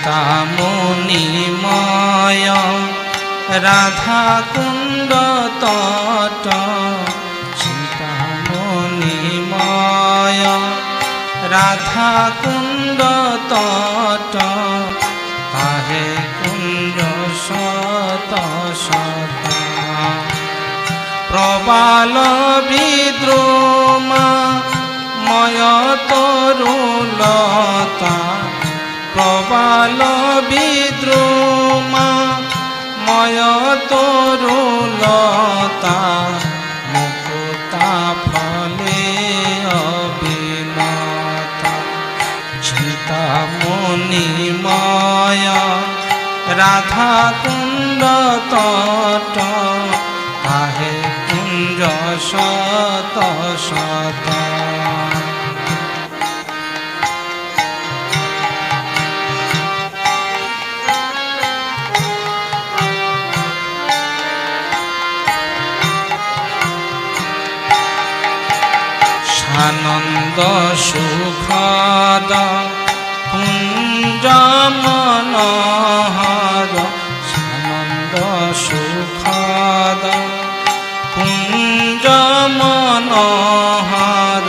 চিন্তামণিময় রাধা কুণ্ড তট চিন্তামণিময় রাধা কুণ্ড তট তাহে কুঞ্জ শত শত। প্রবাল বিদ্রোমা, ময় তরুলতা রাধা কুণ্ড তট কাহে কুঞ্জ শত শত। সানন্দ সুখদ কুঞ্জ মনোহর সানন্দ সুখদ। কুঞ্জ মনোহর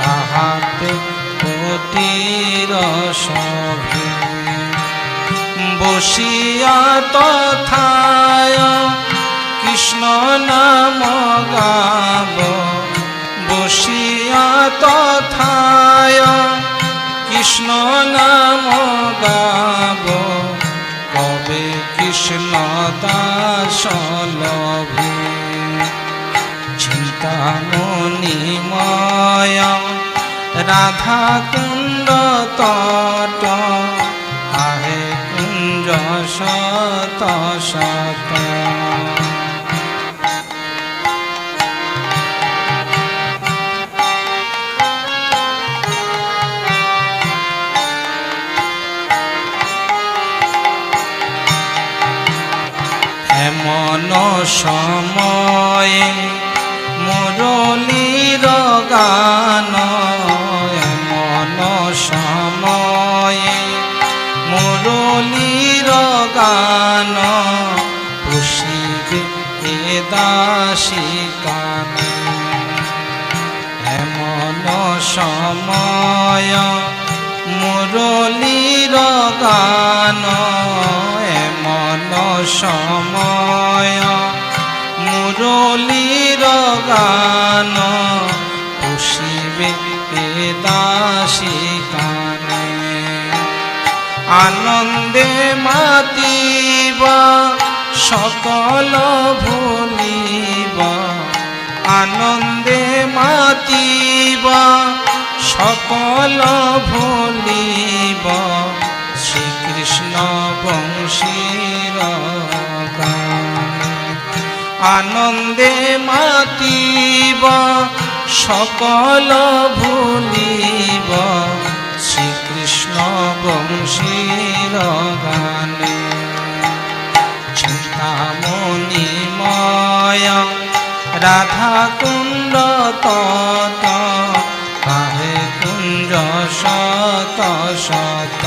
তাহাতে কোটির সভে বসিয়া তথায় কৃষ্ণ নাম গাব। বসিয়া তথায় কৃষ্ণ নাম গাব, কবে কৃষ্ণ দাস লভে চিন্তামণিময় রাধা কুণ্ড তট আহে কুঞ্জ শত শত। এমন সময়ে, মুরলীর গান এমন সময়ে, মুরলীর গান দাসী কানে এমন সময় মুরলীর গান, এমন সময় মুরলীর গান পুষিবে দাসী কানে। আনন্দে মাতিবা, সকল ভুলিবা। আনন্দে মাতিবা, সকল ভুলিবা। শ্রীকৃষ্ণ বংশীর আনন্দে মাতিবা, সকল ভুলিবা। শ্রীকৃষ্ণ বংশীর গানে। চিন্তামণিময় রাধা কুণ্ড তত, কাহে কুঞ্জ শত শত।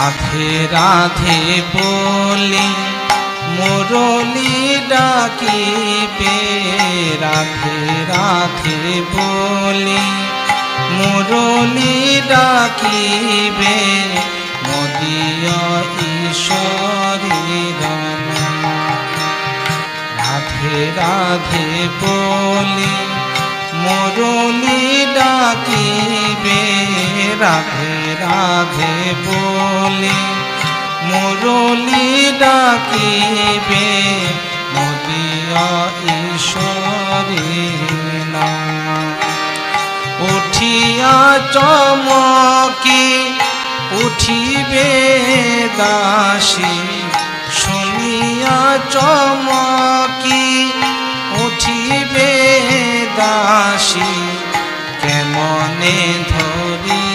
রাধে রাধে বলি, মুরলি ডাকিবে রাধে রাধে বলি, মুরলি ডাকিবে মদিয় ঈশ্বরীর রাধে রাধে বলি, মুরলি ডাকিবে রাধে রাধে বলি, মুরলি ডাকিবে মদিয় ঈশ্বরী উঠিয়া চমকি উঠিবে দাসী, শুনিয়া চমকি উঠিবে দাসী, কেমনে ধরিবে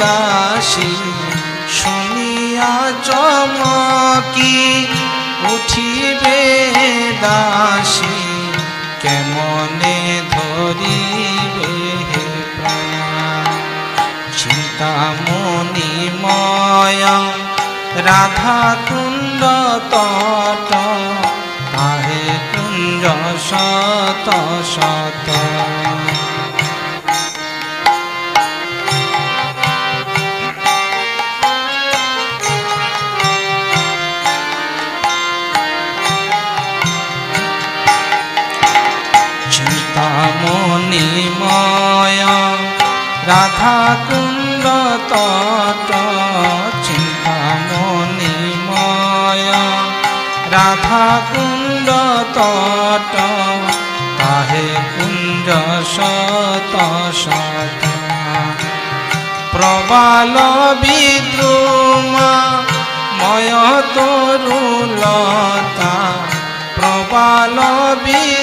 দাসী, শুনিয়া চমকি উঠিবে দাসী, কেমনে ধরিবে হে চিন্তামণি ময়া, রাধা কুণ্ড তট, তাহে কুঞ্জ শত শত। ময়া। রাধা কুণ্ড তট চিন্তামণি ময়া। রাধা কুণ্ড তট তাহে কুঞ্জ শত শত প্রবাল বিদ্রুমা ময় তরুলতা। প্রবাল বিদ্রুমা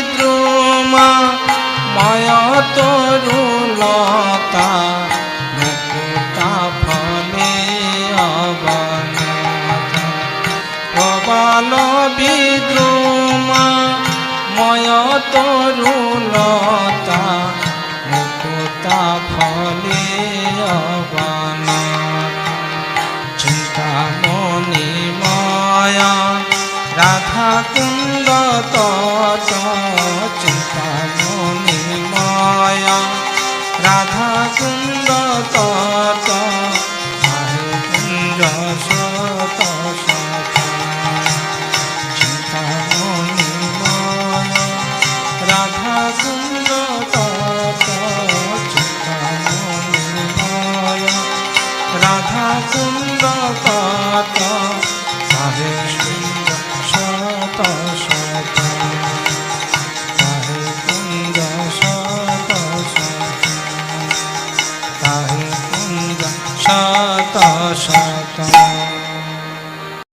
ময় তরুলতা মুকুতা ফলে অবনতা চিন্তামণি রাধা কুণ্ড তত চিন্তামণি মায়া। রাধা কুণ্ড কুণ্ড